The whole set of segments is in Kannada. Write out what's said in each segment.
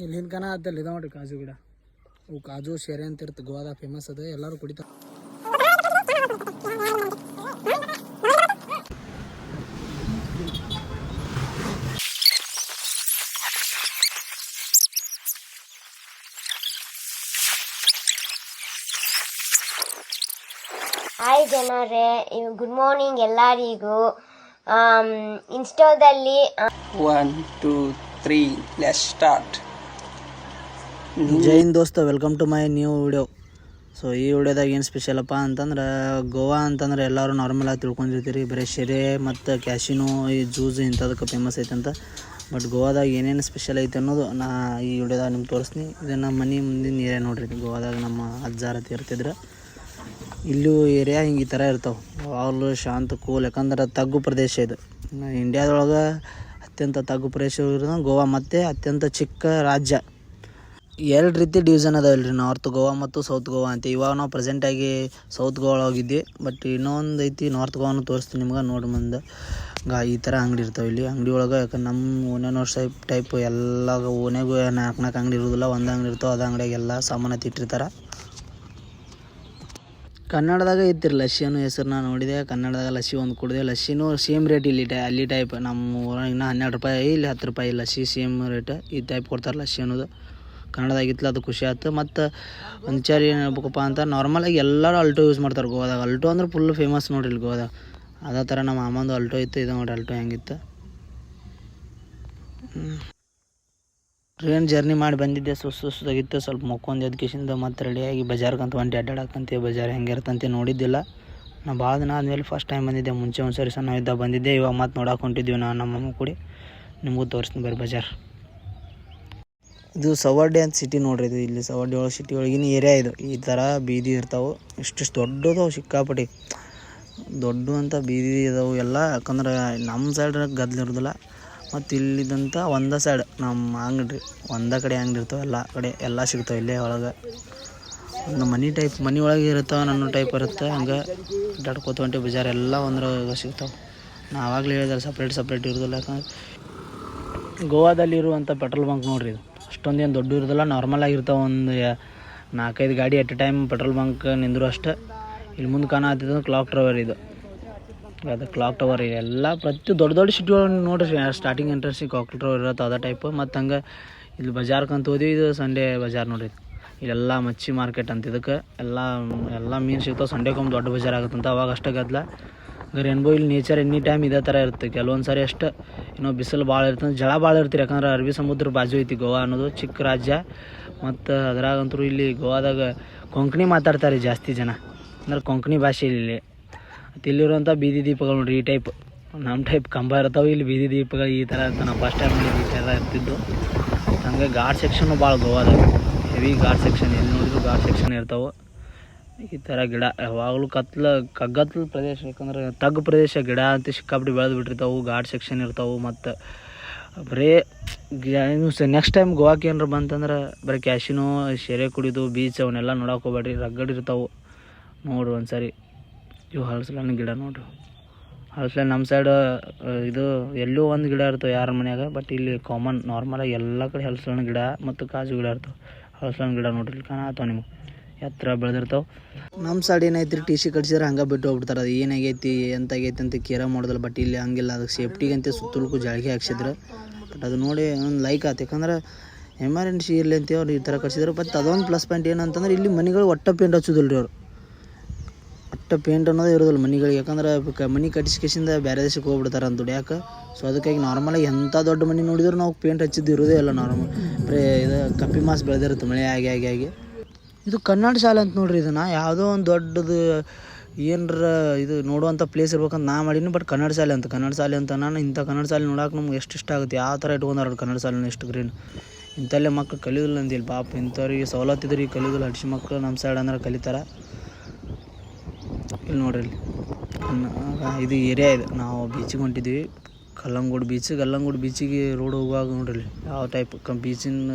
ಇಲ್ಲಿ ಹಿಂದ್ಕನ ಅದಲ್ಲಿ ಇದಾವ ನೋಡ್ರಿ ಕಾಜು ಗಿಡ. ಅವು ಕಾಜು ಶೇರೆ ಅಂತ ಇರ್ತದೆ ಗೋವಾದಾಗ ಫೇಮಸ್ ಅದ ಎಲ್ಲರೂ ಕುಡಿತಾರೆ. ಹಾಯ್ ಜನರೇ ಗುಡ್ ಮಾರ್ನಿಂಗ್ ಎಲ್ಲರಿಗೂ. ಇನ್ಸ್ಟಾದಲ್ಲಿ one two three let's start ಜೈ ಹಿಂದ್ ದೋಸ್ತ welcome to my new video so ಈ ವಿಡಿಯೋದಾಗ ಏನು ಸ್ಪೆಷಲಪ್ಪ ಅಂತಂದ್ರೆ, ಗೋವಾ ಅಂತಂದ್ರೆ ಎಲ್ಲರೂ ನಾರ್ಮಲ್ ಆಗಿ ತಿಳ್ಕೊಂಡಿರ್ತೀರಿ. ಬರೀ ಶೆರೆ ಮತ್ತು ಕ್ಯಾಶಿನೋ ಈ ಜೂಸ್ ಇಂಥದಕ್ಕೆ ಫೇಮಸ್ ಐತೆ ಅಂತ. ಬಟ್ ಗೋವಾದಾಗ ಏನೇನು ಸ್ಪೆಷಲ್ ಐತೆ ಅನ್ನೋದು ನಾ ಈ ವಿಡಿಯೋದಾಗ ನಿಮ್ಗೆ ತೋರಿಸ್ತೀನಿ. ಇದನ್ನು ಮನೆ ಮುಂದಿನ ಏರಿಯಾ ನೋಡ್ರಿ. ಗೋವಾದಾಗ ನಮ್ಮ ಅಜ್ಜಾರತಿ ಇರ್ತಿದ್ರೆ. ಇಲ್ಲೂ ಏರಿಯಾ ಹಿಂಗೆ ಈ ಥರ ಇರ್ತಾವೆ. ಯಾವಾಗಲೂ ಶಾಂತ ಕೂಲ್ ಯಾಕಂದ್ರೆ ತಗ್ಗು ಪ್ರದೇಶ ಇದು. ಇಂಡಿಯಾದೊಳಗೆ ಅತ್ಯಂತ ತಗ್ಗು ಪ್ರದೇಶ ಇರೋದು ಗೋವಾ ಮತ್ತು ಅತ್ಯಂತ ಚಿಕ್ಕ ರಾಜ್ಯ. ಎರಡು ರೀತಿ ಡಿವಿಷನ್ ಅದಾವಲ್ಲ ರೀ ನಾರ್ತ್ ಗೋವಾ ಮತ್ತು ಸೌತ್ ಗೋವಾ ಅಂತ. ಇವಾಗ ನಾವು ಪ್ರೆಸೆಂಟಾಗಿ ಸೌತ್ ಗೋವಾ ಹೋಗಿದ್ವಿ ಬಟ್ ಇನ್ನೊಂದು ಐತಿ ನಾರ್ತ್ ಗೋವಾನು ತೋರಿಸ್ತೀನಿ ನಿಮ್ಗೆ. ನೋಡಿ ಮುಂದೆ. ಗಾ, ಈ ಥರ ಅಂಗಡಿ ಇರ್ತಾವೆ ಇಲ್ಲಿ. ಅಂಗಡಿ ಒಳಗೆ ಯಾಕೆ ನಮ್ಮ ಓನೇನೋ ಟೈಪ್ ಟೈಪ್ ಎಲ್ಲ ಓನೆಗೂ ನಾಲ್ಕು ನಾಲ್ಕು ಅಂಗಡಿ ಇರೋದಿಲ್ಲ. ಒಂದು ಅಂಗಡಿ ಇರ್ತಾವೆ, ಅದು ಅಂಗಡಿಯಾಗೆಲ್ಲ ಸಾಮಾನು ಇಟ್ಟಿರ್ತಾರೆ. ಕನ್ನಡದಾಗ ಇತ್ತಿರಿ ಲಸ್ಸಿ ಅನ್ನೋ ಹೆಸರನ್ನ ನೋಡಿದೆ. ಕನ್ನಡದಾಗ ಲಸ್ಸಿ ಒಂದು ಕುಡಿದೆ. ಲಸ್ಸಿನೂ ಸೇಮ್ ರೇಟ್ ಇಲ್ಲಿ ಟೈ, ಅಲ್ಲಿ ಟೈಪ್ ನಮ್ಮ ಊರಾಗ ಇನ್ನೂ ಹನ್ನೆರಡು ರೂಪಾಯಿ, ಇಲ್ಲಿ ಹತ್ತು ರೂಪಾಯಿ ಲಸ್ಸಿ ಸೇಮ್ ರೇಟ್ ಈ ಟೈಪ್ ಕೊಡ್ತಾರೆ ಲಸ್ಸಿ ಅನ್ನೋದು ಕನ್ನಡದಾಗಿತ್ತಲ್ಲ, ಅದು ಖುಷಿ ಆಯ್ತು. ಮತ್ತು ಒಂದು ಚಾರಿ ಏನು ಹೇಳ್ಬೇಕಪ್ಪ ಅಂತ ನಾರ್ಮಲಾಗಿ ಎಲ್ಲರೂ ಅಲ್ಟೋ ಯೂಸ್ ಮಾಡ್ತಾರೆ ಗೋವಾದಾಗ. ಅಲ್ಟೋ ಅಂದ್ರೆ ಫುಲ್ ಫೇಮಸ್ ನೋಡ್ರಿ ಗೋವಾದಾಗ. ಅದೇ ಥರ ನಮ್ಮ ಮಾಮಂದು ಅಲ್ಟೋ ಇತ್ತು, ಇದು ನೋಡಿ ಅಲ್ಟೋ ಹೆಂಗಿತ್ತು. ಟ್ರೈನ್ ಜರ್ನಿ ಮಾಡಿ ಬಂದಿದ್ದೆ, ಸುಸ್ತು ಸುಸ್ತಾಗಿತ್ತು ಸ್ವಲ್ಪ ಮಕ್ಕೊಂದು ಎದ್ದು ಕಿಶಿಂದ ಮತ್ತೆ ರೆಡಿಯಾಗಿ ಬಜಾರ್ಗಂತ ಹೊಂಟಿ ಅಡ್ಡಾಡಕ್ಕಂತೆ ಬಜಾರ್ ಹೆಂಗಿರ್ತಂತೆ ನೋಡಿದ್ದಿಲ್ಲ. ನಾ ಭಾಳ ದಿನ ಆದಮೇಲೆ ಫಸ್ಟ್ ಟೈಮ್ ಬಂದಿದ್ದೆ. ಮುಂಚೆ ಒಂದು ಸರಿ ಸಣ್ಣ ಇದ್ದಾಗ ಬಂದಿದ್ದೆ. ಇವಾಗ ಮತ್ತೆ ನೋಡಕ್ಕೆ ಹೊಂಟಿದ್ವಿ ನಾನು ನಮ್ಮಮ್ಮ ಕೂಡಿ. ನಿಮಗೂ ತೋರಿಸ್ತೀನಿ ಬರ್ರಿ ಬಜಾರ್. ಇದು ಸವರ್ಡೆ ಅಂತ ಸಿಟಿ ನೋಡ್ರಿ ಇದು. ಇಲ್ಲಿ ಸವರ್ಡೆ ಒಳಗೆ ಸಿಟಿ ಒಳಗಿನ ಏರಿಯಾ ಇದು. ಈ ಥರ ಬೀದಿ ಇರ್ತಾವೆ. ಇಷ್ಟಿಷ್ಟು ದೊಡ್ಡದವು ಸಿಕ್ಕಾಪಟ್ಟಿ. ದೊಡ್ಡ ಅಂತ ಬೀದಿ ಇದಾವೆ ಎಲ್ಲ. ಯಾಕಂದ್ರೆ ನಮ್ಮ ಸೈಡ್ ಗದ್ಲ ಇರೋದಿಲ್ಲ. ಮತ್ತು ಇಲ್ಲಿದಂತ ಒಂದೇ ಸೈಡ್ ನಮ್ಮ ಅಂಗಡಿ ಒಂದೇ ಕಡೆ ಅಂಗಡಿ ಇರ್ತಾವೆ ಎಲ್ಲ ಕಡೆ. ಎಲ್ಲ ಸಿಗ್ತಾವೆ ಇಲ್ಲೇ ಒಳಗೆ. ಒಂದು ಮನಿ ಟೈಪ್ ಮನೆ ಒಳಗೆ ಇರ್ತಾವೆ ನನ್ನ ಟೈಪ್ ಇರುತ್ತೆ. ಹಂಗೆ ಅಡ್ಡಾಡ್ಕೋತ ಹೊಂಟಿ ಬಜಾರ್. ಎಲ್ಲ ಒಂದ್ರಾಗ ಸಿಗ್ತಾವೆ. ನಾ ಆವಾಗಲೇ ಹೇಳಿದ್ರೆ ಸಪ್ರೇಟ್ ಸಪ್ರೇಟ್ ಇರೋದಿಲ್ಲ. ಯಾಕಂದ್ರೆ ಗೋವಾದಲ್ಲಿ ಇರುವಂಥ ಪೆಟ್ರೋಲ್ ಬಂಕ್ ನೋಡ್ರಿ ಇದು. ಅಷ್ಟೊಂದೇನು ದೊಡ್ಡ ಇರೋದಿಲ್ಲ ನಾರ್ಮಲ್ ಆಗಿರ್ತಾವ ಒಂದು ನಾಲ್ಕೈದು ಗಾಡಿ at a time petrol bunk ನಿಂದರು ಅಷ್ಟೇ. ಇಲ್ಲಿ ಮುಂದೆ ಕಾಣತ್ತಿದ್ದು ಕ್ಲಾಕ್ ಟವರ್ ಇದು. ಅದು ಕ್ಲಾಕ್ ಟವರ್ ಎಲ್ಲ ಪ್ರತಿ ದೊಡ್ಡ ದೊಡ್ಡ ಸಿಟಿ ಒಳಗೆ ನೋಡ್ರಿ ಸ್ಟಾರ್ಟಿಂಗ್ ಎಂಟ್ರೆನ್ಸಿಗೆ ಕ್ಲಾಕ್ ಟವರ್ ಇರುತ್ತೆ ಅದೇ ಟೈಪ್ ಮತ್ತು ಹಂಗೆ ಇಲ್ಲಿ ಬಜಾರ್ಕಂತ ಹೋದ್ವಿ, ಇದು ಸಂಡೇ ಬಜಾರ್ ನೋಡ್ರಿ. ಇಲ್ಲೆಲ್ಲ ಮಚ್ಚಿ ಮಾರ್ಕೆಟ್ ಅಂತ ಇದಕ್ಕೆ. ಎಲ್ಲ ಎಲ್ಲ ಮೀನು ಸಿಗ್ತಾವೆ ಸಂಡೇಗೊಮ್ಮೆ ದೊಡ್ಡ ಬಜಾರ್ ಆಗುತ್ತಂತ ಅವಾಗ ಅಷ್ಟೇ ಗದ್ದಲ ರೇನ್ಬೋ ಇಲ್ಲಿ ನೇಚರ್ ಎನಿ ಟೈಮ್ ಇದೇ ಥರ ಇರುತ್ತೆ. ಕೆಲವೊಂದು ಸಾರಿ ಅಷ್ಟು ಏನೋ ಬಿಸಿಲು ಭಾಳ ಇರ್ತದೆ ಜಳ ಭಾಳ ಇರ್ತೀರಿ ಯಾಕಂದ್ರೆ ಅರಬ್ಬಿ ಸಮುದ್ರ ಬಾಜು ಐತಿ ಗೋವಾ ಅನ್ನೋದು ಚಿಕ್ಕ ರಾಜ್ಯ. ಮತ್ತು ಅದ್ರಾಗಂತೂ ಇಲ್ಲಿ ಗೋವಾದಾಗ ಕೊಂಕಣಿ ಮಾತಾಡ್ತಾರೆ ಜಾಸ್ತಿ ಜನ. ಅಂದ್ರೆ ಕೊಂಕಣಿ ಭಾಷೆ ಇಲ್ಲಿ. ಮತ್ತು ಇಲ್ಲಿರುವಂಥ ಬೀದಿ ದೀಪಗಳು ನೋಡ್ರಿ, ಈ ಟೈಪ್ ನಮ್ಮ ಟೈಪ್ ಕಂಬ ಇರ್ತಾವೆ, ಇಲ್ಲಿ ಬೀದಿ ದೀಪಗಳು ಈ ಥರ ಇರ್ತಾವೆ. ನಾವು ಫಸ್ಟ್ ಟೈಮ್ ಈ ಥರ ಇರ್ತಿದ್ದು. ಹಂಗೆ ಘಾಟ್ ಸೆಕ್ಷನು ಭಾಳ ಗೋವಾದಾಗ. ಹೆವಿ ಘಾಟ್ ಸೆಕ್ಷನ್ ಎಲ್ಲಿ ನೋಡಿದ್ರು ಘಾಟ್ ಸೆಕ್ಷನ್ ಇರ್ತಾವೆ. ಈ ಥರ ಗಿಡ, ಯಾವಾಗಲೂ ಕತ್ಲ ಕಗ್ಗತ್ಲ ಪ್ರದೇಶ, ಯಾಕಂದ್ರೆ ತಗ್ಗು ಪ್ರದೇಶ ಗಿಡ ಅಂತ ಸಿಕ್ಕಾಪಟ್ಟಿ ಬೆಳೆದು ಬಿಟ್ಟಿರ್ತಾವೆ ಘಾಟ್ ಸೆಕ್ಷನ್ ಇರ್ತಾವೆ, ಮತ್ತು ಬರೀ ನೆಕ್ಸ್ಟ್ ಟೈಮ್ ಗೋವಾಕ್ಕೆ ಏನಾರ ಬಂತಂದ್ರೆ ಬರೀ ಕ್ಯಾಶಿನೋ ಸೆರೆ ಕುಡಿದು ಬೀಚ್ ಅವನ್ನೆಲ್ಲ ನೋಡಕ್ಕೆ ಹೋಗ್ಬೇಡ್ರಿ ರಗ್ಗಡಿರ್ತಾವೆ ಇರ್ತಾವೆ. ನೋಡ್ರಿ ಒಂದು ಸರಿ ಇವು ಹಳಸಲಣ್ಣ ಗಿಡ ನೋಡ್ರಿ ಹಲಸಲ ನಮ್ಮ ಸೈಡ್ ಇದು ಎಲ್ಲೂ ಒಂದು ಗಿಡ ಇರ್ತವೆ ಯಾರ ಮನೆಯಾಗ ಬಟ್ ಇಲ್ಲಿ ಕಾಮನ್ ನಾರ್ಮಲಾಗಿ ಎಲ್ಲ ಕಡೆ ಹಲಸಲಣ್ಣ ಗಿಡ ಮತ್ತು ಕಾಜು ಗಿಡ ಇರ್ತವೆ. ಹಲಸಲಣ್ಣ ಗಿಡ ನೋಡ್ರಿ ಇಲ್ಲಿ ಕಾಣತ್ತಾವ ನಿಮಗೆ. ಎತ್ತರ ಬೆಳೆದಿರ್ತಾವೆ. ನಮ್ಮ ಸೈಡ್ ಏನೈತಿ ರೀ ಟಿ ಸಿ ಕಟ್ಸಿದ್ರೆ ಹಂಗೆ ಬಿಟ್ಟು ಹೋಗ್ಬಿಡ್ತಾರೆ. ಅದು ಏನಾಗೈತಿ ಎಂತಾಗೈತಿ ಅಂತ ಕೇರ ಮಾಡೋದಿಲ್ಲ ಬಟ್ ಇಲ್ಲಿ ಹಂಗಿಲ್ಲ. ಅದಕ್ಕೆ ಸೇಫ್ಟಿಗಂತೆ ಸುತ್ತಲಕ್ಕೂ ಜಾಳಿಗೆ ಹಾಕ್ಸಿದ್ರು. ಬಟ್ ಅದು ನೋಡಿ ಒಂದು ಲೈಕ್ ಆಯ್ತು ಯಾಕಂದ್ರೆ ಎಮರ್ಜೆನ್ಸಿ ಇರಲಿ ಅಂತ ಅವ್ರು ಈ ಥರ ಕಟ್ಸಿದ್ರು. ಬಟ್ ಅದೊಂದು ಪ್ಲಸ್ ಪಾಯಿಂಟ್ ಏನಂತಂದ್ರೆ ಇಲ್ಲಿ ಮನೆಗಳು ಒಟ್ಟ ಪೇಂಟ್ ಹಚ್ಚೋದಿಲ್ಲ ರೀ ಅವ್ರು. ಒಟ್ಟ ಪೇಂಟ್ ಅನ್ನೋದು ಇರೋದಿಲ್ಲ ಮನೆಗಳಿಗೆ. ಯಾಕಂದ್ರೆ ಕ ಮನೆ ಕಟ್ಟಿಸ್ಕೇಸಿಂದ ಬೇರೆ ದೇಶಕ್ಕೆ ಹೋಗ್ಬಿಡ್ತಾರೆ ಅಂತ ದುಡಿಯಾಕೆ. ಸೊ ಅದಕ್ಕಾಗಿ ನಾರ್ಮಲಾಗಿ ಎಂಥ ದೊಡ್ಡ ಮನೆ ನೋಡಿದ್ರು ನಾವು ಪೇಂಟ್ ಹಚ್ಚಿದ್ದು ಇರೋದೇ ಇಲ್ಲ ನಾರ್ಮಲ್ ಬರೀ ಇದು ಕಪ್ಪಿ ಮಾಸ್ ಬೆಳೆದಿರುತ್ತೆ ಮಳೆ ಆಗಿ ಆಗಿ ಆಗಿ. ಇದು ಕನ್ನಡ ಶಾಲೆ ಅಂತ ನೋಡ್ರಿ ಇದನ್ನ. ಯಾವುದೋ ಒಂದು ದೊಡ್ಡದು ಏನರ ಇದು ನೋಡುವಂಥ ಪ್ಲೇಸ್ ಇರ್ಬೇಕಂತ ನಾ ಮಾಡೀನಿ ಬಟ್ ಕನ್ನಡ ಶಾಲೆ ಅಂತ. ಕನ್ನಡ ಶಾಲೆ ಅಂತ ನಾನು ಇಂಥ ಕನ್ನಡ ಶಾಲೆ ನೋಡಕ್ಕೆ ನಮ್ಗೆ ಎಷ್ಟು ಇಷ್ಟ ಆಗುತ್ತೆ. ಯಾವ ಥರ ಇಟ್ಕೊಂಡಾರ ಕನ್ನಡ ಶಾಲೆನ ಎಷ್ಟು ಗ್ರೀನ್ ಇಂಥಲ್ಲೇ ಮಕ್ಳು ಕಲಿಯೋದಿಲ್ಲ ಅಂದಿಲ್ಲ. ಪಾಪ ಇಂಥವ್ರಿಗೆ ಸವಲತ್ತು ಇದ್ರಿ ಕಲಿಯೋದಿಲ್ಲ. ಹಡ್ಸಿ ಮಕ್ಕಳು ನಮ್ಮ ಸೈಡ್ ಅಂದ್ರೆ ಕಲಿತಾರೆ. ಇಲ್ಲಿ ನೋಡ್ರಿ ಇಲ್ಲಿ. ಇದು ಏರಿಯಾ ಇದು. ನಾವು ಬೀಚಿಗೆ ಹೊಂಟಿದ್ವಿ. ಕಲ್ಲಂಗೂಡು ಬೀಚ್ ಕಲ್ಲಂಗೋಡು ಬೀಚಿಗೆ ರೋಡ್ ಹೋಗುವಾಗ ನೋಡ್ರಿ ಯಾವ ಟೈಪ್ ಕ ಬೀಚಿನ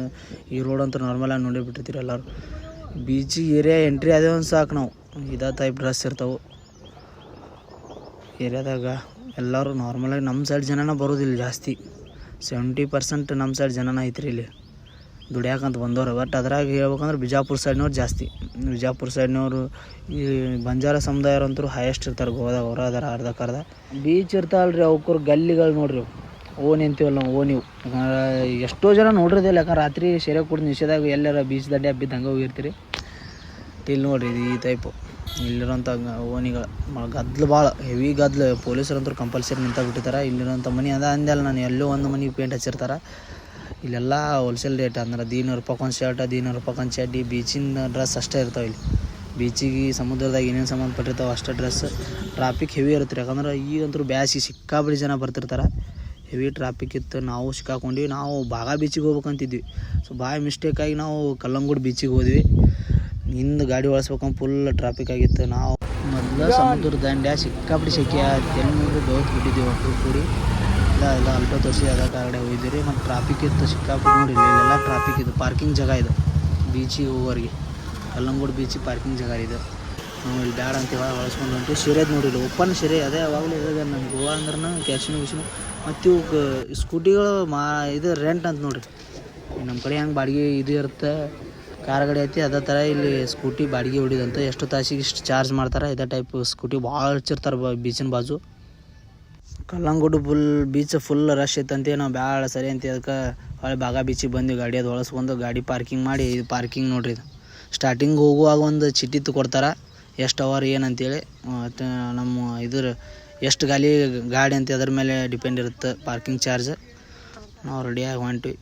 ಈ ರೋಡ್ ಅಂತ ನಾರ್ಮಲಾಗಿ ನೋಡಿ ಬಿಟ್ಟಿರ್ತೀರಿ ಎಲ್ಲರೂ. ಬೀಚಿಗೆ ಏರಿಯಾ ಎಂಟ್ರಿ ಅದೇ ಒಂದು ಸಾಕು ನಾವು. ಇದೇ ಟೈಪ್ ಡ್ರೆಸ್ ಇರ್ತಾವೆ. ಏರಿಯಾದಾಗ ಎಲ್ಲರೂ ನಾರ್ಮಲಾಗಿ ನಮ್ಮ ಸೈಡ್ ಜನನ ಬರೋದಿಲ್ಲ ಜಾಸ್ತಿ. ಸೆವೆಂಟಿ ಪರ್ಸೆಂಟ್ ನಮ್ಮ ಸೈಡ್ ಜನನ ಐತ್ರಿ ಇಲ್ಲಿ. ದುಡಿಯಾಕಂತ ಬಂದವ್ರು. ಬಟ್ ಅದ್ರಾಗ ಹೇಳ್ಬೇಕಂದ್ರೆ ಬಿಜಾಪುರ ಸೈಡ್ನವ್ರು ಜಾಸ್ತಿ. ಬಿಜಾಪುರ ಸೈಡ್ನವರು ಈ ಬಂಜಾರ ಸಮುದಾಯರಂತೂ ಹೈಯೆಸ್ಟ್ ಇರ್ತಾರೆ. ಗೋವಾದಾಗ ಅವರು ಅದರ, ಅರ್ಧಕ್ಕೆ ಅರ್ಧ. ಬೀಚ್ ಇರ್ತಾವಲ್ರಿ ಅವ್ಕರು ಗಲ್ಲಿಗಳು ನೋಡ್ರಿ. ಓಣಿ ಅಂತೀವಲ್ಲ ನಾವು ಓಣಿವು ಯಾಕಂದ್ರೆ ಎಷ್ಟೋ ಜನ ನೋಡಿರೋದಿಲ್ಲ ಯಾಕಂದ್ರೆ ರಾತ್ರಿ ಸೆರೆ ಕುಡ್ದು ನಿಷೇಧಾಗ ಎಲ್ಲಾರ ಬೀಚ್ ದಂಡೆ ಹಬ್ಬಿದ್ದು ಹಂಗೆ ಹೋಗಿರ್ತೀರಿ. ಇಲ್ಲಿ ನೋಡ್ರಿ ಇದು ಈ ಟೈಪು ಇಲ್ಲಿರೋಂಥ ಓಣಿಗಳು ಗದ್ಲು ಭಾಳ ಹೆವಿ ಗದ್ಲು. ಪೊಲೀಸರಂತೂ ಕಂಪಲ್ಸರಿ ನಿಂತ ಬಿಟ್ಟಿರ್ತಾರೆ ಇಲ್ಲಿರೋಂಥ ಮನೆ ಅದ ಅಂದೆಲ್ಲ ನಾನು, ಎಲ್ಲೋ ಒಂದು ಮನೆಗೆ ಪೇಂಟ್ ಹಚ್ಚಿರ್ತಾರೆ. ಇಲ್ಲೆಲ್ಲ ಹೋಲ್ಸೇಲ್ ರೇಟ್ ಅಂದ್ರೆ ದೀನೂರು ರೂಪಾಯಿ ಒಂದು ಶರ್ಟ್ ದೀನೂರು ರೂಪಾಯಿ ಒಂದು ಚಡ್ಡಿ ಬೀಚಿನ ಡ್ರೆಸ್ ಅಷ್ಟೇ ಇರ್ತಾವೆ ಇಲ್ಲಿ. ಬೀಚಿಗೆ ಸಮುದ್ರದಾಗ ಏನೇನು ಸಂಬಂಧಪಟ್ಟಿರ್ತಾವೆ ಅಷ್ಟೇ ಡ್ರೆಸ್ ಟ್ರಾಫಿಕ್ ಹೆವಿ ಇರುತ್ತೆ ಯಾಕಂದ್ರೆ ಈಗಂತೂ ಬ್ಯಾಸಿ ಸಿಕ್ಕಾಪಟ್ಟೆ ಜನ ಬರ್ತಿರ್ತಾರೆ. ಹೆವಿ ಟ್ರಾಫಿಕ್ ಇತ್ತು. ನಾವು ಸಿಕ್ಕಾಕೊಂಡ್ವಿ. ನಾವು ಬಾಗ ಬೀಚಿಗೆ ಹೋಗ್ಬೇಕಂತಿದ್ವಿ. ಸೊ ಬಾಯ್ ಮಿಸ್ಟೇಕಾಗಿ ನಾವು ಕಲ್ಲಂಗುಡಿ ಬೀಚಿಗೆ ಹೋದ್ವಿ. ಹಿಂದೆ ಗಾಡಿ ಓಡಿಸ್ಬೇಕಂತ ಫುಲ್ ಟ್ರಾಫಿಕ್ ಆಗಿತ್ತು. ನಾವು ಮೊದಲು ಸಮುದ್ರ ದಂಡ್ಯ ಸಿಕ್ಕಾಪಟ್ಟಿ ಸೆಕೆ ತೆಲುಗು ದೋಸೆ ಬಿಟ್ಟಿದ್ದೀವಿ ಒಟ್ಟು ಕೂಡಿ. ಇಲ್ಲ ಎಲ್ಲ ಅಲ್ಪ ತೋರಿಸಿ ಅದ ಕಡೆ ಹೋಗಿದ್ವಿ ರೀ ಮತ್ತು ಟ್ರಾಫಿಕ್ ಇತ್ತು ಸಿಕ್ಕಾಪಟ್ಟೆ ನೋಡಿ. ಇಲ್ಲೆಲ್ಲ ಟ್ರಾಫಿಕ್ ಇದು ಪಾರ್ಕಿಂಗ್ ಜಾಗ ಇದು. ಬೀಚಿಗೆ ಹೋಗೋರಿಗೆ ಕಲ್ಲಂಗೂಡು ಬೀಚಿಗೆ ಪಾರ್ಕಿಂಗ್ ಜಾಗ ಇದು. ಇಲ್ಲಿ ಬ್ಯಾಡ ಅಂತ ಹೇಳಿ ಬಳಸ್ಕೊಂಡು ಹೊಂಟು ಶಿರೇದು ನೋಡಿಲ್ಲ. ಓಪನ್ ಸೀರೆ ಅದೇ ಯಾವಾಗಲೂ ಇದೆ ನಮ್ಮ ಗೋವಾ ಅಂದ್ರೆ ಕ್ಯಾಶಿನ ವಿಷಯ ಮತ್ತು ಇವು ಸ್ಕೂಟಿಗಳು ಮಾ ಇದು ರೆಂಟ್ ಅಂತ ನೋಡಿರಿ. ನಮ್ಮ ಕಡೆ ಹೆಂಗೆ ಬಾಡಿಗೆ ಇದು ಇರುತ್ತೆ, ಕಾರ್ ಗಾಡಿ ಐತಿ, ಅದೇ ಥರ ಇಲ್ಲಿ ಸ್ಕೂಟಿ ಬಾಡಿಗೆ ಹೊಡಿದಂತ. ಎಷ್ಟು ತಾಸಿಗೆ ಇಷ್ಟು ಚಾರ್ಜ್ ಮಾಡ್ತಾರೆ, ಇದೇ ಟೈಪ್ ಸ್ಕೂಟಿ ಭಾಳ ಹಚ್ಚಿರ್ತಾರೆ ಬೀಚಿನ ಬಾಜು. ಕಲ್ಲಂಗುಡು ಫುಲ್ ಬೀಚ್ ಫುಲ್ ರಶ್ ಇತ್ತಂತೆ ನಾವು ಭಾಳ ಸರಿ ಅಂತ. ಅದಕ್ಕೆ ಹೊಳೆ ಬಾಗ ಬೀಚಿಗೆ ಬಂದು ಗಾಡಿ ಅದು ಒಳಸ್ಕೊಂಡು ಗಾಡಿ ಪಾರ್ಕಿಂಗ್ ಮಾಡಿ, ಇದು ಪಾರ್ಕಿಂಗ್ ನೋಡ್ರಿ ಇದು. ಸ್ಟಾರ್ಟಿಂಗ್ ಹೋಗುವಾಗ ಒಂದು ಚೀಟಿ ಕೊಡ್ತಾರೆ. ಎಷ್ಟು ಅವರ್ ಏನಂತೇಳಿ ಮತ್ತು ನಮ್ಮ ಇದ್ರ ಎಷ್ಟು ಗಾಲಿ, ಗಾಡಿ ಅಂತ ಅದ್ರ ಮೇಲೆ ಡಿಪೆಂಡ್ ಇರುತ್ತೆ ಪಾರ್ಕಿಂಗ್ ಚಾರ್ಜ್ ನಾವು ರೆಡಿಯಾಗಿ ಹೊಂಟ್ವಿ.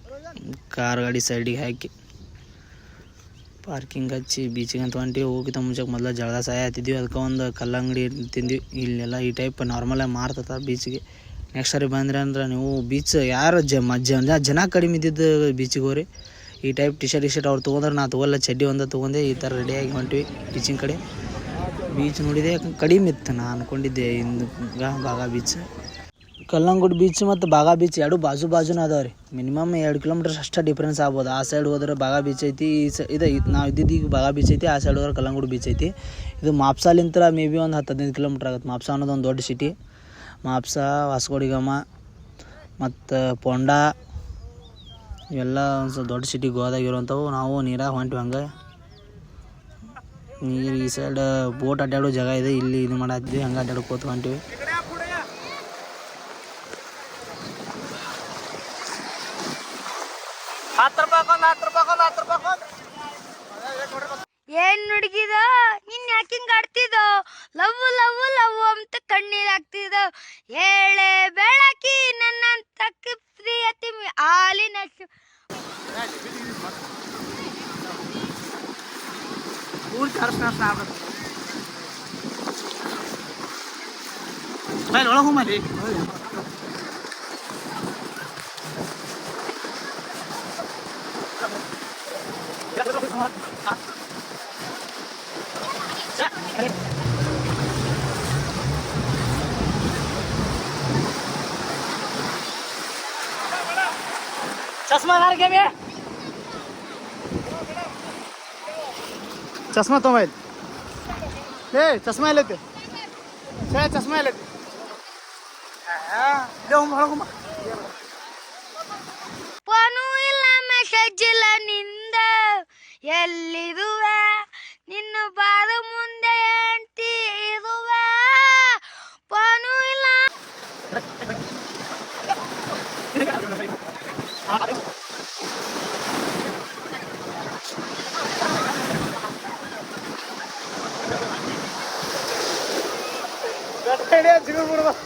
ಕಾರ್ ಗಾಡಿ ಸೈಡಿಗೆ ಹಾಕಿ. ಪಾರ್ಕಿಂಗ್ ಹಚ್ಚಿ ಬೀಚಿಗೆ ಅಂತ ಹೊಂಟಿವಿ. ಹೋಗಿತ್ತ ಮುಂಚೆ ಮೊದಲು ಜಳದ ಸಹಾಯ ಹತ್ತಿದ್ವಿ ಅದಕ್ಕೆ ಒಂದು ಕಲ್ಲಂಗಡಿ ತಿಂದ್ವಿ. ಇಲ್ಲೆಲ್ಲ ಈ ಟೈಪ್ ನಾರ್ಮಲಾಗಿ ಮಾರ್ತತ ಬೀಚಿಗೆ ನೆಕ್ಸ್ಟ್ ಸಾರಿ ಬಂದ್ರೆ ಅಂದ್ರೆ ನೀವು ಬೀಚ್ ಯಾರು ಜ ಜನ ಜನ ಕಡಿಮೆ ಇದ್ದಿದ್ದು ಬೀಚಿಗೆ ಹೋಗ್ರಿ ಈ type T shirt T shirt ಅವ್ರು ತೊಗೊಂಡ್ರೆ, ನಾ ತೊಗೊಲ್ಲ ಚಡ್ಡಿ ಒಂದು ತೊಗೊಂಡೆ, ಈ ಥರ ರೆಡಿಯಾಗಿ ಹೊಂಟಿವಿ ಬೀಚಿನ ಕಡೆ. ಬೀಚ್ ನೋಡಿದೆ. ಯಾಕಂದ್ರೆ ಕಡಿಮೆ ಇತ್ತು ನಾ ಅನ್ಕೊಂಡಿದ್ದೆ ಇಂದು ಬಾಗ ಬೀಚ್ ಕಲ್ಲಂಗುಡ್ ಬೀಚ್ ಮತ್ತು ಬಾಗಾ ಬೀಚ್ ಎರಡು ಬಾಜು ಬಾಜುನ ಅದಾವೆ ರೀ. ಮಿನಿಮಮ್ ಎರಡು ಕಿಲೋಮೀಟರ್ಸ್ ಅಷ್ಟೇ ಡಿಫ್ರೆನ್ಸ್ ಆಗ್ಬೋದು. ಆ ಸೈಡ್ ಹೋದ್ರೆ ಬಾಗಾ ಬೀಚ್ ಐತಿ, ಈ ಸ ಇದು. ನಾವು ಇದ್ದಿದ್ದು ಈಗ ಬಾಗಾ ಬೀಚ್ ಐತಿ, ಆ ಸೈಡ್ ಹೋದ್ರೆ ಕಲ್ಲಂಗುಡ್ ಬೀಚ್ ಐತಿ. ಇದು ಮಾಪ್ಸಾಲಿಂತ್ರ ಮೇ ಬಿ ಒಂದು ಹತ್ತು ಹದಿನೈದು ಕಿಲೋಮೀಟ್ರ್ ಆಗುತ್ತೆ. ಮಾಪ್ಸ ಅನ್ನೋದು ಒಂದು ದೊಡ್ಡ ಸಿಟಿ ಮಾಪ್ಸಾ, ವಾಸ್ಕೋಡಿಗಮ್ಮ ಮತ್ತು ಪೊಂಡಾ, ಇವೆಲ್ಲ ಒಂದು ಸ್ವಲ್ಪ ದೊಡ್ಡ ಸಿಟಿ ಗೋವಾದಾಗ ನಾವು ನೀರಾಗ ಹೊಂಟಿವಿ ಹಂಗೆ. ನೀರು ಈ ಸೈಡ್ ಬೋಟ್ ಅಡ್ಡಾಡೋ ಜಾಗ ಇದೆ. ಇಲ್ಲಿ ಇದು ಮಾಡತ್ತಿದ್ವಿ ಹಂಗೆ ಅಡ್ಡಾಡೋ ಕೂತ್ಕೊಂತೀವಿ ಏನ್ ನುಡುಗಿದ ನಿನ್ ಯಾಕಿಂಗ್ ಆಡ್ತಿದ? ಲವ್ ಲವ್ ಲವ್ ಅಂತ ಕಣ್ಣೀರ್ ಹಾಕ್ತಿದ? ಏಳೆ ಬೆಳಕಿ ನನ್ನ ಪ್ರಿಯತಿ, ಹಾಲಿನ ఊరికి అరసినారు రావడం طيب ولا هم ليه؟ चश्मा गार के में ಚಸ್ಮಾ ತೊಂಬೈಲ್ ಏ ಚಸ್ಮಾ ಎಲ್ಲೈತಿ ಚಸ್ಮ ಚಸ್ಮಾ ಎಲ್ಲೈತಿ ಫೋನು ಇಲ್ಲ ಮೆಸೇಜ್ನಿಂದ ಎಲ್ಲಿರುವೆ ನಿನ್ನ ಬಾರ ಮುಂದೆ ಅಂತಿ ಇರುವೆ ಫೋನು ಇಲ್ಲ அப்படியே சிவபுரம்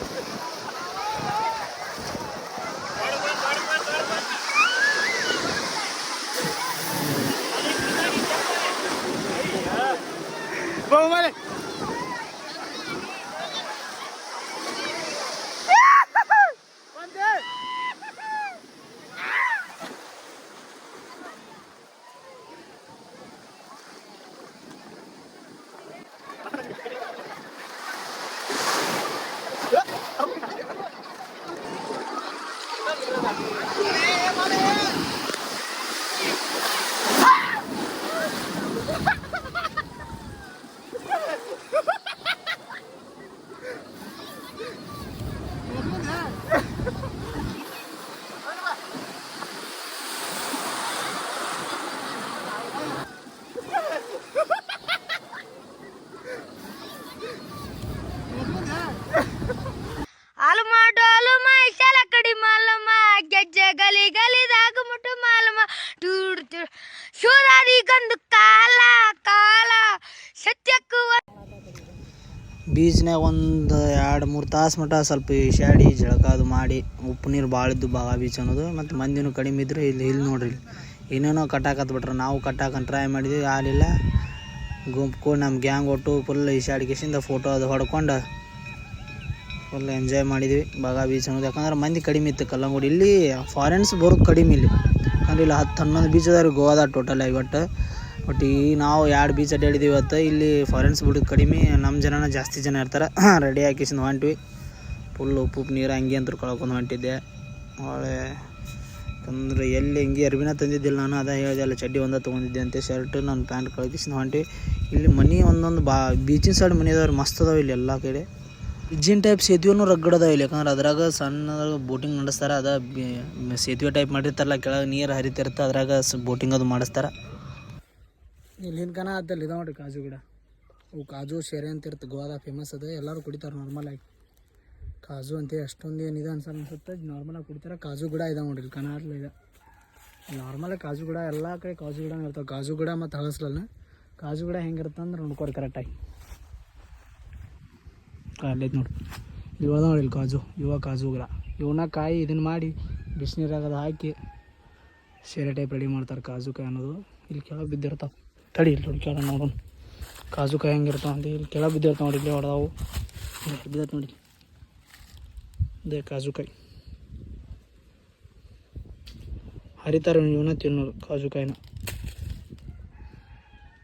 ಶೂರರಿಗೊಂದು ಕಾಲ ಕಾಲ, ಸತ್ಯಕ್ಕೂ ಬೀಚ್ನಾಗ ಒಂದು ಎರಡು ಮೂರು ತಾಸು ಮಟ ಸ್ವಲ್ಪ ಶಾಡಿ ಜಳಕ ಅದು ಮಾಡಿ, ಉಪ್ಪು ನೀರು ಭಾಳ ಇದ್ದು ಬಾಗ ಬೀಚ್ ಅನ್ನೋದು ಮತ್ತು ಮಂದಿನೂ ಕಡಿಮೆ ಇದ್ರೆ ಇಲ್ಲಿ ಇಲ್ಲಿ ನೋಡ್ರಿ. ಇನ್ನೇನೋ ಕಟ್ಟಾಕತ್ ಬಿಟ್ರೆ, ನಾವು ಕಟ್ಟಾಕಂತ ಟ್ರೈ ಮಾಡಿದ್ವಿ, ಆಗಲಿಲ್ಲ. ಗುಂಪು ನಮ್ಮ ಗ್ಯಾಂಗ್ ಒಟ್ಟು ಫುಲ್ ಈಶಾಡಿ ಕಿಶಿಂದ ಫೋಟೋ ಅದು ಹೊಡ್ಕೊಂಡು ಫುಲ್ ಎಂಜಾಯ್ ಮಾಡಿದ್ವಿ. ಬಾಗ ಬೀಚ್ ಅನ್ನೋದು ಯಾಕಂದ್ರೆ ಮಂದಿ ಕಡಿಮೆ ಇತ್ತು ಕಲ್ಲಂಗೋಡಿ. ಇಲ್ಲಿ ಫಾರಿನ್ಸ್ ಬರೋದು ಕಡಿಮೆ ಇಲ್ಲಿ. ಯಾಕಂದ್ರೆ ಇಲ್ಲಿ ಹತ್ತು ಹನ್ನೊಂದು ಬೀಚ್ ಅದಾವ್ರಿ ಗೋವಾದ ಟೋಟಲ್ ಆಗಿ ಒಟ್ಟು. ಬಟ್ ಈ ನಾವು ಎರಡು ಬೀಚ್ ಅಡ್ಡಾಡಿದ್ದೀವಿ ಇವತ್ತು. ಇಲ್ಲಿ ಫಾರಿನ್ಸ್ ಬಿಡೋದು ಕಡಿಮೆ. ನಮ್ಮ ಜನನ ಜಾಸ್ತಿ ಜನ ಇರ್ತಾರೆ. ರೆಡಿ ಹಾಕಿಸಿಂದ ಹೊಂಟ್ವಿ. ಫುಲ್ ಉಪ್ಪು ಉಪ್ಪು, ನೀರು ಹಂಗೆ ಅಂತ ಕಳ್ಕೊಂಡು ಹೊಂಟಿದ್ದೆ. ಒಳ್ಳೆ ತಂದ್ರೆ. ಎಲ್ಲಿ ಹಿಂಗೆ ಅರ್ಬಿನ ತಂದಿದ್ದಿಲ್ಲ ನಾನು. ಅದ ಹೇಳಿದೆ, ಅಲ್ಲ ಚಡ್ಡಿ ಒಂದ ತೊಗೊಂಡಿದ್ದೆ ಅಂತೆ. ಶರ್ಟ್ ನಾನು ಪ್ಯಾಂಟ್ ಕಳ್ಕಿಸಿಂದ ಹೊಂಟ್ವಿ. ಇಲ್ಲಿ ಮನೆ ಒಂದೊಂದು ಬಾ, ಬೀಚಿನ ಸೈಡ್ ಮನೆ ಅದಾವ್ರಿ ಮಸ್ತ್ ಅದಾವೆ ಇಲ್ಲಿ ಎಲ್ಲ ಕಡೆ. ಇಜ್ಜಿನ ಟೈಪ್ ಸೇತುವೆನೂ ರಗ್ಗಡದ ಇಲ್ಲಿ. ಯಾಕಂದ್ರೆ ಅದ್ರಾಗ ಸಣ್ಣ ಬೋಟಿಂಗ್ ನಡೆಸ್ತಾರೆ, ಅದ ಸೇತುವೆ ಟೈಪ್ ಮಾಡಿರ್ತಾರಲ್ಲ, ಕೆಳಗೆ ನೀರು ಹರಿತಿರ್ತ ಅದ್ರಾಗ ಬೋಟಿಂಗ್ ಅದು ಮಾಡಿಸ್ತಾರ. ಇಲ್ಲಿನ ಕನ ಅದಲ್ಲಿ ಇದಾವ ನೋಡ್ರಿ ಕಾಜು ಗಿಡ. ಅವು ಕಾಜು ಶೇರೆ ಅಂತ ಇರ್ತ, ಗೋವಾದ ಫೇಮಸ್ ಅದ. ಎಲ್ಲರೂ ಕುಡಿತಾರೆ ನಾರ್ಮಲಾಗಿ ಕಾಜು ಅಂತ ಅಷ್ಟೊಂದು ಏನಿದೆ ಅನ್ಸಲ್ಲ ಅನ್ಸುತ್ತೆ. ನಾರ್ಮಲಾಗಿ ಕುಡಿತಾರೆ. ಕಾಜು ಗಿಡ ಇದಾವೆ ನೋಡ್ರಿ ಇಲ್ಲಿ ಕನ ಇದೆ ನಾರ್ಮಲಾಗಿ ಕಾಜು ಗಿಡ, ಎಲ್ಲ ಕಡೆ ಕಾಜು ಗಿಡ ಇರ್ತಾವೆ. ಕಾಜು ಗಿಡ ಮತ್ತು ಹಳಸ್ಲಲ್ಲ ಕಾಜು ಗಿಡ ಹೆಂಗಿರುತ್ತೆ ಅಂದ್ರೆ ನೋಡ್ಕೊರಿ ಕರೆಕ್ಟಾಗಿ ಅಲ್ಲೈತೆ ನೋಡಿ. ಇವಾಗ ನೋಡಿ ಇಲ್ಲಿ ಕಾಜು ಇವಾಗ ಕಾಜು ಗಿಡ ಇವನ್ನ ಕಾಯಿ ಇದನ್ನು ಮಾಡಿ ಬಿಸಿನೀರಾಗ ಅದು ಹಾಕಿ ಸೇರೆ ಟೈಪ್ ರೆಡಿ ಮಾಡ್ತಾರೆ ಕಾಜು ಕಾಯಿ ಅನ್ನೋದು. ಇಲ್ಲಿ ಕೆಳಗೆ ಬಿದ್ದಿರ್ತಾವೆ. ತಡಿ ಇಲ್ಲಿ ನೋಡಿ ಕೆಳಗೆ ನೋಡೋಣ. ಕಾಜು ಕಾಯಿ ಹೆಂಗಿರ್ತಾವೆ ಅಂತ ಇಲ್ಲಿ ಕೆಳಗೆ ಬಿದ್ದಿರ್ತಾವೆ ನೋಡಿ, ಇಲ್ಲಿ ಹೊಡೆದವು. ಬಿದ್ದೈತೆ ನೋಡಿ. ಅದೇ ಕಾಜು ಕಾಯಿ. ಹರಿತಾರೆ ಇವನ್ನ ತಿನ್ನೋರು ಕಾಜು ಕಾಯಿನ.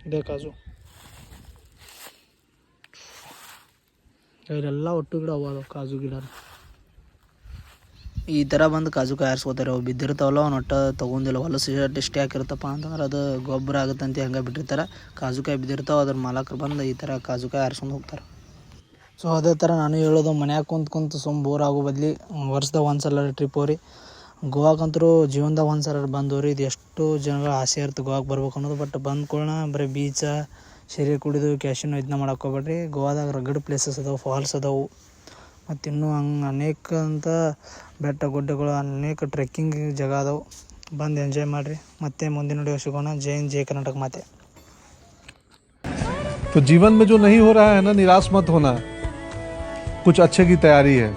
ಇದೇ ಕಾಜು. ಇವರೆಲ್ಲ ಒಟ್ಟು ಗಿಡ ಅವು ಕಾಜು ಗಿಡ ಈ ಥರ ಬಂದು ಕಾಜು ಕಾಯಿಸ್ಕೋತಾರೆ. ಅವು ಬಿದ್ದಿರ್ತಾವಲ್ಲ, ಅವ್ನು ಒಟ್ಟು ತೊಗೊಂದಿಲ್ಲ ಹೊಲಸು ಎಷ್ಟು ಹಾಕಿರ್ತಪ್ಪ ಅಂತಂದ್ರೆ ಅದು ಗೊಬ್ಬರ ಆಗುತ್ತಂತೆ ಹಂಗೆ ಬಿಟ್ಟಿರ್ತಾರೆ. ಕಾಜು ಕಾಯಿ ಬಿದ್ದಿರ್ತಾವೆ, ಅದ್ರ ಮಾಲಕರು ಬಂದು ಈ ಥರ ಕಾಜು ಕಾಯಿ ಆರಿಸ್ಕೊಂಡು ಹೋಗ್ತಾರೆ. ಸೊ ಅದೇ ಥರ ನಾನು ಹೇಳೋದು, ಮನ್ಯಾಗ ಕುಂತು ಕುಂತು ಸುಮ್ಮ ಬೋರ್ ಆಗೋ ಬದಲಿ ವರ್ಷದಾಗ ಒಂದು ಸಲ ಟ್ರಿಪ್ ಹೋರಿ ಗೋವಾಗಂತರೂ ಜೀವನದಾಗ ಒಂದು ಸಲ ಬಂದವ್ರಿ ಇದು ಎಷ್ಟು ಜನಗಳ ಆಸೆ ಇರುತ್ತೆ ಗೋವಾಗೆ ಬರ್ಬೇಕು ಅನ್ನೋದು. ಬಟ್ ಬಂದ್ಕೊಳ್ಳೋಣ ಬರೀ ಬೀಚ ಶರೀರ ಕುಡಿದು ಕ್ಯಾಶಿನೋ ಇದನ್ನ ಮಾಡಕ್ಕೆ ಹೋಗ್ಬೇಡ್ರಿ ಗೋವಾದಾಗ ರಗಡ್ ಪ್ಲೇಸಸ್ ಅದಾವೆ ಫಾಲ್ಸ್ ಅದಾವು ಮತ್ತು ಇನ್ನೂ ಹಂಗೆ ಅನೇಕ ಅಂತ ಬೆಟ್ಟ ಗುಡ್ಡಗಳು ಅನೇಕ ಟ್ರೆಕ್ಕಿಂಗ್ ಜಾಗ ಅದಾವೆ ಬಂದು ಎಂಜಾಯ್ ಮಾಡಿರಿ ಮತ್ತೆ ಮುಂದಿನ ವಿಡಿಯೋ ಸಿಗೋಣ ಜೈ ಹಿಂದ್, ಜೈ ಕರ್ನಾಟಕ ಮಾತೆ तो जीवन में जो नहीं हो रहा है ना निराश मत होना कुछ अच्छे की तैयारी है